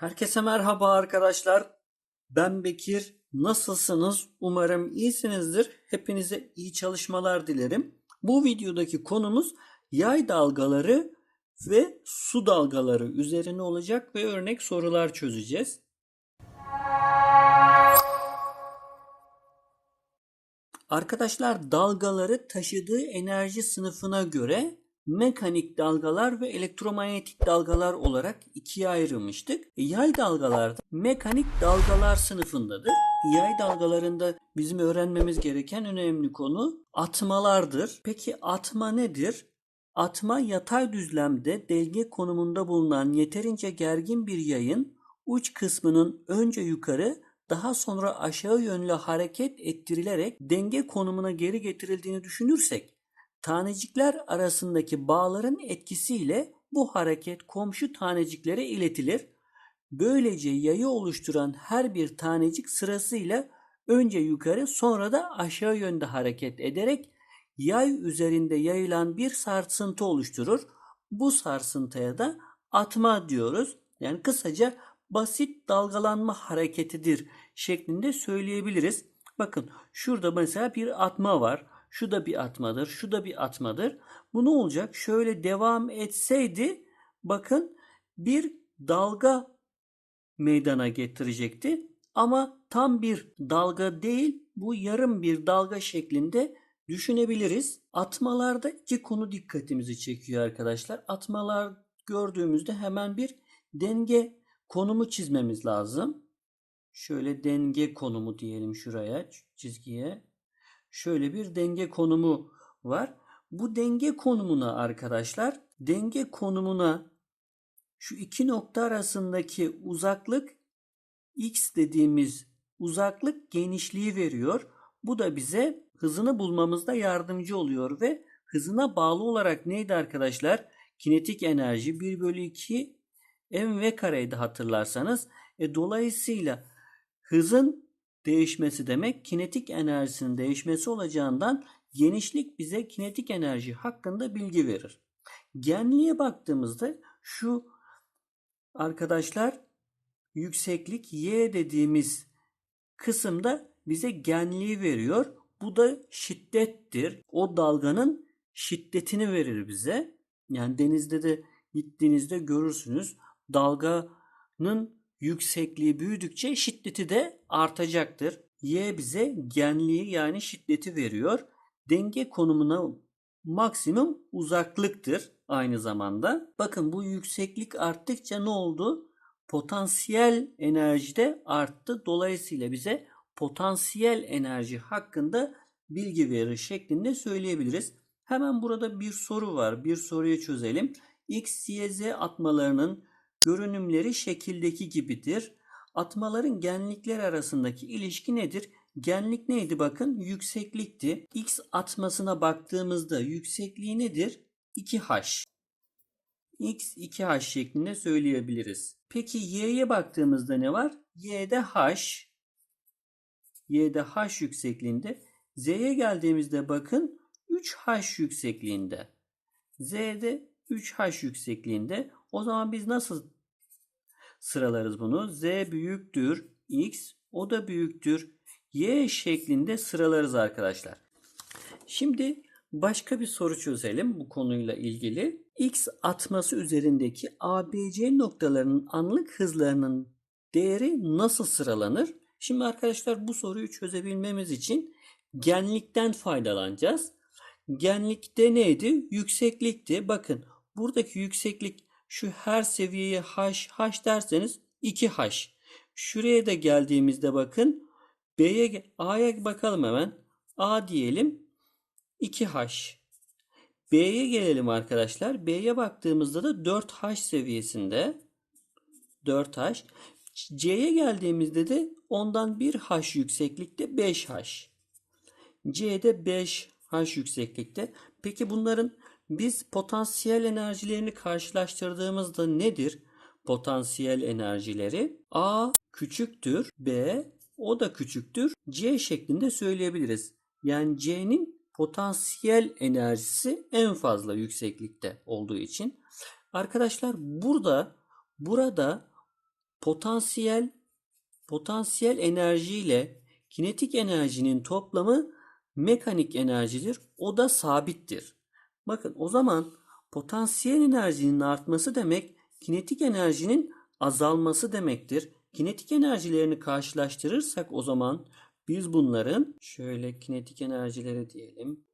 Herkese merhaba arkadaşlar. Ben Bekir. Nasılsınız? Umarım iyisinizdir. Hepinize iyi çalışmalar dilerim. Bu videodaki konumuz yay dalgaları ve su dalgaları üzerine olacak ve örnek sorular çözeceğiz. Arkadaşlar dalgaları taşıdığı enerji sınıfına göre mekanik dalgalar ve elektromanyetik dalgalar olarak ikiye ayrılmıştık. E, Yay dalgalar da mekanik dalgalar sınıfındadır. Yay dalgalarında bizim öğrenmemiz gereken önemli konu atmalardır. Peki atma nedir? Atma yatay düzlemde denge konumunda bulunan yeterince gergin bir yayın uç kısmının önce yukarı daha sonra aşağı yönlü hareket ettirilerek denge konumuna geri getirildiğini düşünürsek tanecikler arasındaki bağların etkisiyle bu hareket komşu taneciklere iletilir. Böylece yayı oluşturan her bir tanecik sırasıyla önce yukarı sonra da aşağı yönde hareket ederek yay üzerinde yayılan bir sarsıntı oluşturur. Bu sarsıntıya da atma diyoruz. Yani kısaca basit dalgalanma hareketidir şeklinde söyleyebiliriz. Bakın şurada mesela bir atma var. Şu da bir atmadır, şu da bir atmadır. Bu ne olacak? Şöyle devam etseydi bakın bir dalga meydana getirecekti. Ama tam bir dalga değil, bu yarım bir dalga şeklinde düşünebiliriz. Atmalarda iki konu dikkatimizi çekiyor arkadaşlar. Atmalar gördüğümüzde hemen bir denge konumu çizmemiz lazım. Şöyle denge konumu diyelim şuraya çizgiye. Şöyle bir denge konumu var. Bu denge konumuna arkadaşlar denge konumuna şu iki nokta arasındaki uzaklık x dediğimiz uzaklık genişliği veriyor. Bu da bize hızını bulmamızda yardımcı oluyor ve hızına bağlı olarak neydi arkadaşlar? Kinetik enerji 1 bölü 2 mv kareydi hatırlarsanız. E, dolayısıyla hızın değişmesi demek kinetik enerjisinin değişmesi olacağından genişlik bize kinetik enerji hakkında bilgi verir. Genliğe baktığımızda şu arkadaşlar yükseklik y dediğimiz kısımda bize genliği veriyor. Bu da şiddettir. O dalganın şiddetini verir bize. Yani denizde de gittiğinizde görürsünüz. Dalganın yüksekliği büyüdükçe şiddeti de artacaktır. Y bize genliği yani şiddeti veriyor. Denge konumuna maksimum uzaklıktır aynı zamanda. Bakın bu yükseklik arttıkça ne oldu? Potansiyel enerji de arttı. Dolayısıyla bize potansiyel enerji hakkında bilgi verir şeklinde söyleyebiliriz. Hemen burada bir soru var. Bir soruyu çözelim. X, Y, Z atmalarının görünümleri şekildeki gibidir. Atmaların genlikler arasındaki ilişki nedir? Genlik neydi bakın? Yükseklikti. X atmasına baktığımızda yüksekliği nedir? 2H. X 2H şeklinde söyleyebiliriz. Peki Y'ye baktığımızda ne var? Y'de H. Y'de H yüksekliğinde. Z'ye geldiğimizde bakın 3H yüksekliğinde. Z'de 3H yüksekliğinde. O zaman biz nasıl sıralarız bunu? Z büyüktür X, o da büyüktür Y şeklinde sıralarız arkadaşlar. Şimdi başka bir soru çözelim bu konuyla ilgili. X atması üzerindeki ABC noktalarının anlık hızlarının değeri nasıl sıralanır? Şimdi arkadaşlar bu soruyu çözebilmemiz için genlikten faydalanacağız. Genlikte neydi? Yükseklikti. Bakın buradaki yükseklik şu her seviyeye h, h derseniz 2h. Şuraya da geldiğimizde bakın B'ye, A'ya bakalım hemen. A diyelim 2h. B'ye gelelim arkadaşlar. B'ye baktığımızda da 4h seviyesinde. 4h. C'ye geldiğimizde de ondan 1h yükseklikte 5h. C'de 5h yükseklikte. Peki bunların biz potansiyel enerjilerini karşılaştırdığımızda nedir? Potansiyel enerjileri A küçüktür B o da küçüktür C şeklinde söyleyebiliriz. Yani C'nin potansiyel enerjisi en fazla yükseklikte olduğu için. Arkadaşlar burada burada potansiyel potansiyel enerji ile kinetik enerjinin toplamı mekanik enerjidir. O da sabittir. Bakın o zaman potansiyel enerjinin artması demek kinetik enerjinin azalması demektir. Kinetik enerjilerini karşılaştırırsak o zaman biz bunların şöyle kinetik enerjileri diyelim.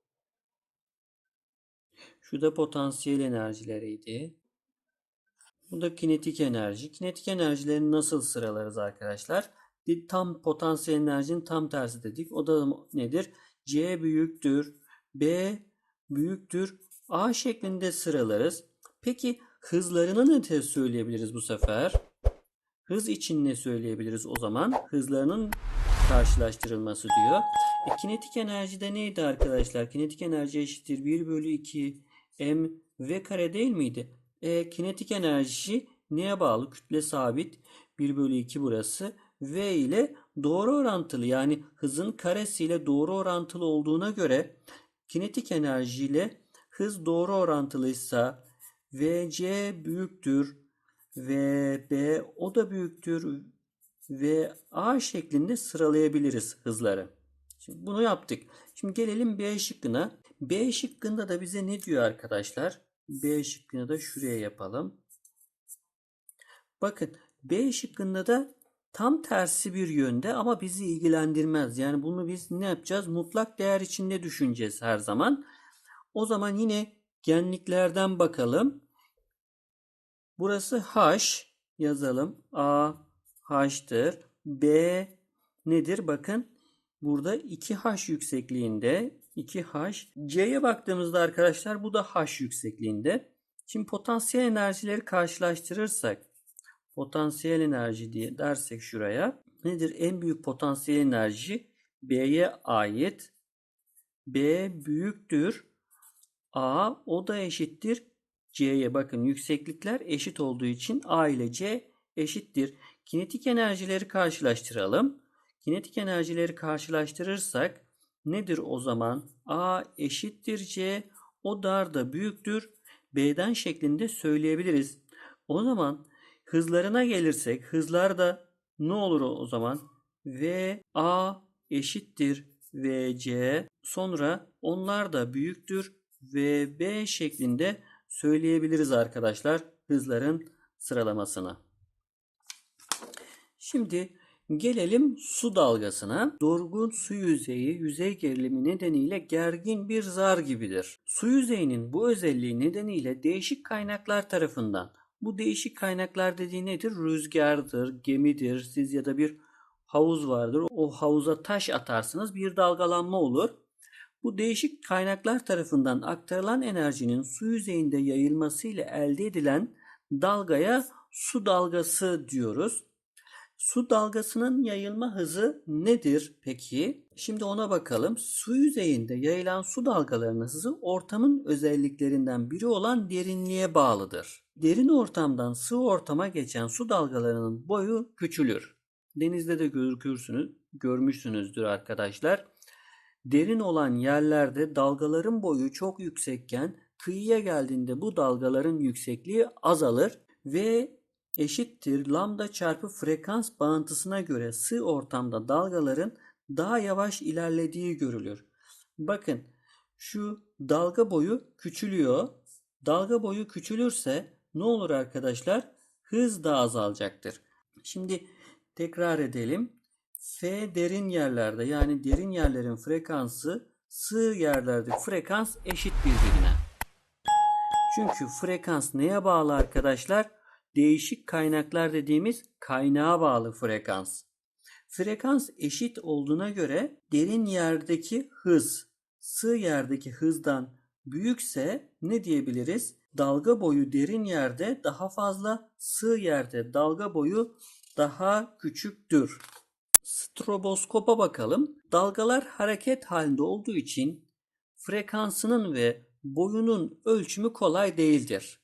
Şu da potansiyel enerjileriydi. Bu da kinetik enerji. Kinetik enerjilerini nasıl sıralarız arkadaşlar? Tam potansiyel enerjinin tam tersi dedik. O da nedir? C büyüktür, B büyüktür, A şeklinde sıralarız. Peki hızlarını ne söyleyebiliriz bu sefer? Hız için ne söyleyebiliriz o zaman? Hızlarının karşılaştırılması diyor. E, kinetik enerjide neydi arkadaşlar? Kinetik enerji eşittir 1 bölü 2 m v kare değil miydi? E, kinetik enerji neye bağlı? Kütle sabit. 1 bölü 2 burası. V ile doğru orantılı yani hızın karesiyle doğru orantılı olduğuna göre kinetik enerji ile hız doğru orantılıysa VC büyüktür VB o da büyüktür ve A şeklinde sıralayabiliriz hızları. Şimdi bunu yaptık. Şimdi gelelim B şıkkına. B şıkkında da bize ne diyor arkadaşlar? B şıkkını da şuraya yapalım. Bakın B şıkkında da tam tersi bir yönde ama bizi ilgilendirmez. Yani bunu biz ne yapacağız? Mutlak değer içinde düşüneceğiz her zaman. O zaman yine genliklerden bakalım. Burası H yazalım. A H'tır. B nedir? Bakın burada 2H yüksekliğinde 2H. C'ye baktığımızda arkadaşlar bu da H yüksekliğinde. Şimdi potansiyel enerjileri karşılaştırırsak potansiyel enerji diye dersek şuraya nedir? En büyük potansiyel enerji B'ye ait. B büyüktür. A o da eşittir C'ye. Bakın yükseklikler eşit olduğu için A ile C eşittir. Kinetik enerjileri karşılaştıralım. Kinetik enerjileri karşılaştırırsak nedir o zaman? A eşittir C. O dar da büyüktür. B'den şeklinde söyleyebiliriz. O zaman hızlarına gelirsek hızlar da ne olur o zaman? V A eşittir VC. Sonra onlar da büyüktür ve B şeklinde söyleyebiliriz arkadaşlar hızların sıralamasını. Şimdi gelelim su dalgasına. Durgun su yüzeyi yüzey gerilimi nedeniyle gergin bir zar gibidir. Su yüzeyinin bu özelliği nedeniyle değişik kaynaklar tarafından bu değişik kaynaklar dediği nedir? Rüzgardır, gemidir, siz ya da bir havuz vardır. O havuza taş atarsınız bir dalgalanma olur. Bu değişik kaynaklar tarafından aktarılan enerjinin su yüzeyinde yayılmasıyla elde edilen dalgaya su dalgası diyoruz. Su dalgasının yayılma hızı nedir peki? Şimdi ona bakalım. Su yüzeyinde yayılan su dalgalarının hızı ortamın özelliklerinden biri olan derinliğe bağlıdır. Derin ortamdan sığ ortama geçen su dalgalarının boyu küçülür. Denizde de görürsünüz, görmüşsünüzdür arkadaşlar. Derin olan yerlerde dalgaların boyu çok yüksekken kıyıya geldiğinde bu dalgaların yüksekliği azalır ve eşittir lambda çarpı frekans bağıntısına göre sığ ortamda dalgaların daha yavaş ilerlediği görülür. Bakın şu dalga boyu küçülüyor. Dalga boyu küçülürse ne olur arkadaşlar? Hız da azalacaktır. Şimdi tekrar edelim. F derin yerlerde yani derin yerlerin frekansı sığ yerlerde frekans eşit birbirine. Çünkü frekans neye bağlı arkadaşlar? Değişik kaynaklar dediğimiz kaynağa bağlı frekans. Frekans eşit olduğuna göre derin yerdeki hız sığ yerdeki hızdan büyükse ne diyebiliriz? Dalga boyu derin yerde daha fazla, sığ yerde dalga boyu daha küçüktür. Stroboskopa bakalım. Dalgalar hareket halinde olduğu için frekansının ve boyunun ölçümü kolay değildir.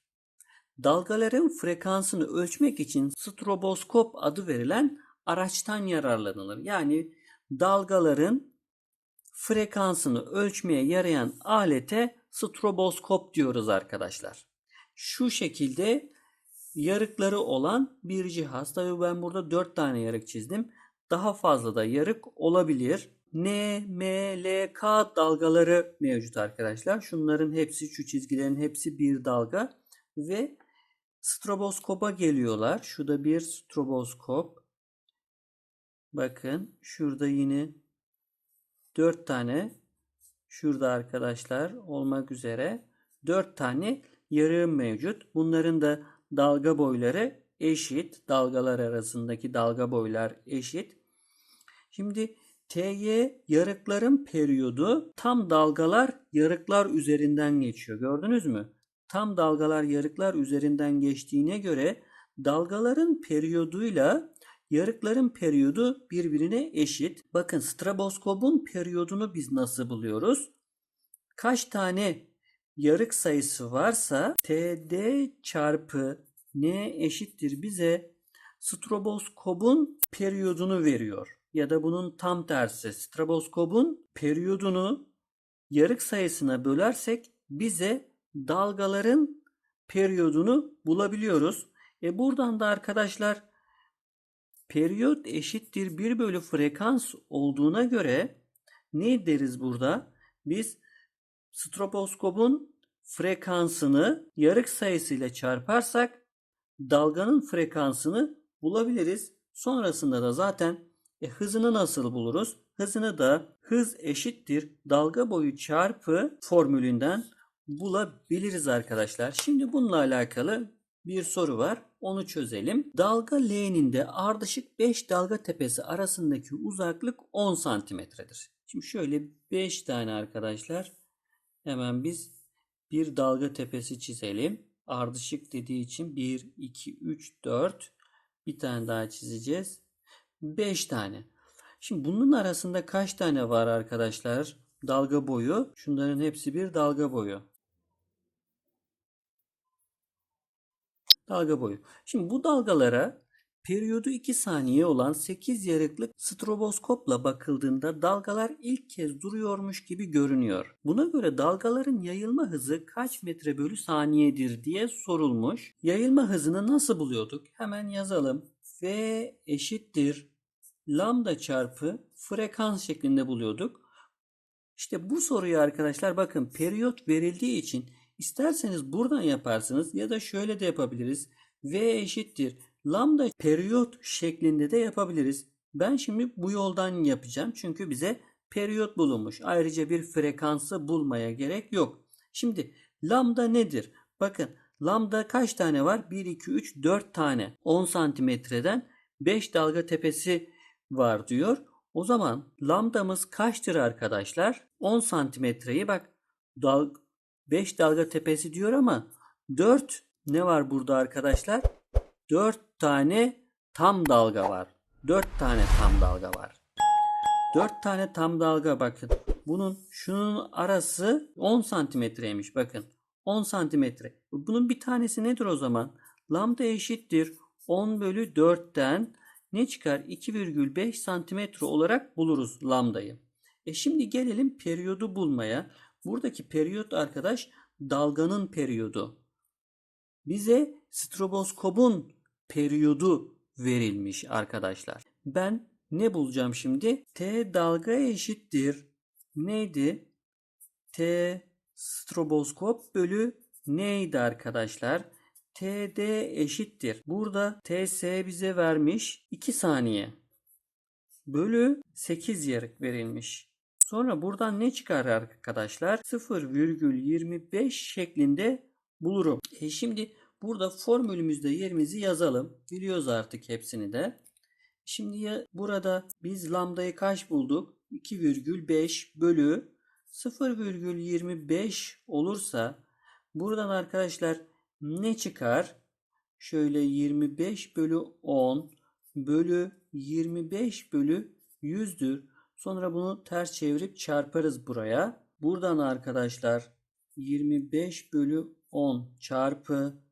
Dalgaların frekansını ölçmek için stroboskop adı verilen araçtan yararlanılır. Yani dalgaların frekansını ölçmeye yarayan alete stroboskop diyoruz arkadaşlar. Şu şekilde yarıkları olan bir cihaz. Tabii ben burada 4 tane yarık çizdim. Daha fazla da yarık olabilir. N, M, L, K dalgaları mevcut arkadaşlar. Şunların hepsi, şu çizgilerin hepsi bir dalga ve stroboskopa geliyorlar. Şurada bir stroboskop. Bakın şurada yine 4 tane şurada arkadaşlar olmak üzere 4 tane yarığım mevcut. Bunların da dalga boyları eşit. Dalgalar arasındaki dalga boylar eşit. Şimdi TY yarıkların periyodu tam dalgalar yarıklar üzerinden geçiyor. Gördünüz mü? Tam dalgalar yarıklar üzerinden geçtiğine göre dalgaların periyoduyla yarıkların periyodu birbirine eşit. Bakın stroboskopun periyodunu biz nasıl buluyoruz? Kaç tane yarık sayısı varsa TD çarpı N eşittir bize stroboskopun periyodunu veriyor. Ya da bunun tam tersi stroboskopun periyodunu yarık sayısına bölersek bize dalgaların periyodunu bulabiliyoruz. E buradan da arkadaşlar periyot eşittir 1 bölü frekans olduğuna göre ne deriz burada? Biz stroboskopun frekansını yarık sayısıyla çarparsak dalganın frekansını bulabiliriz. Sonrasında da zaten e, hızını nasıl buluruz? Hızını da hız eşittir dalga boyu çarpı formülünden bulabiliriz arkadaşlar. Şimdi bununla alakalı bir soru var. Onu çözelim. Dalga L'nin de ardışık 5 dalga tepesi arasındaki uzaklık 10 santimetredir. Şimdi şöyle 5 tane arkadaşlar hemen biz bir dalga tepesi çizelim. Ardışık dediği için 1, 2, 3, 4 bir tane daha çizeceğiz. 5 tane. Şimdi bunun arasında kaç tane var arkadaşlar? Dalga boyu. Şunların hepsi bir dalga boyu. Dalga boyu. Şimdi bu dalgalara periyodu 2 saniye olan 8 yarıklık stroboskopla bakıldığında dalgalar ilk kez duruyormuş gibi görünüyor. Buna göre dalgaların yayılma hızı kaç metre bölü saniyedir diye sorulmuş. Yayılma hızını nasıl buluyorduk? Hemen yazalım. V eşittir lambda çarpı frekans şeklinde buluyorduk. İşte bu soruyu arkadaşlar bakın periyot verildiği için isterseniz buradan yaparsınız ya da şöyle de yapabiliriz. V eşittir lambda periyot şeklinde de yapabiliriz. Ben şimdi bu yoldan yapacağım çünkü bize periyot bulunmuş. Ayrıca bir frekansı bulmaya gerek yok. Şimdi lambda nedir? Bakın lambda kaç tane var? 1, 2, 3, 4 tane. 10 santimetreden 5 dalga tepesi var diyor. O zaman lambdamız kaçtır arkadaşlar? 10 santimetreyi bak dal 5 dalga tepesi diyor ama 4 ne var burada arkadaşlar? 4 tane tam dalga var. 4 tane tam dalga var. 4 tane tam dalga bakın. Bunun şunun arası 10 santimetreymiş bakın. 10 santimetre. Bunun bir tanesi nedir o zaman? Lambda eşittir 10 bölü 4'ten ne çıkar? 2,5 santimetre olarak buluruz lambdayı. E şimdi gelelim periyodu bulmaya. Buradaki periyot arkadaş dalganın periyodu. Bize stroboskopun periyodu verilmiş arkadaşlar. Ben ne bulacağım şimdi? T dalga eşittir. Neydi? T stroboskop bölü neydi arkadaşlar? TD eşittir. Burada TS bize vermiş 2 saniye. Bölü 8 yarık verilmiş. Sonra buradan ne çıkar arkadaşlar? 0,25 şeklinde bulurum. E şimdi burada formülümüzde yerimizi yazalım. Biliyoruz artık hepsini de. Şimdi ya burada biz lambdayı kaç bulduk? 2,5 bölü 0,25 olursa buradan arkadaşlar ne çıkar? Şöyle 25 bölü 10 bölü 25 bölü 100'dür. Sonra bunu ters çevirip çarparız buraya. Buradan arkadaşlar 25 bölü 10 çarpı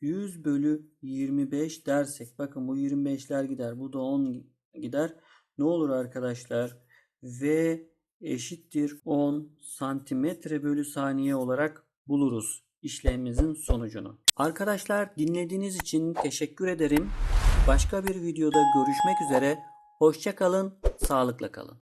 100 bölü 25 dersek bakın bu 25'ler gider. Bu da 10 gider. Ne olur arkadaşlar? V eşittir 10 santimetre bölü saniye olarak buluruz. İşlemimizin sonucunu. Arkadaşlar dinlediğiniz için teşekkür ederim. Başka bir videoda görüşmek üzere. Hoşça kalın, sağlıkla kalın.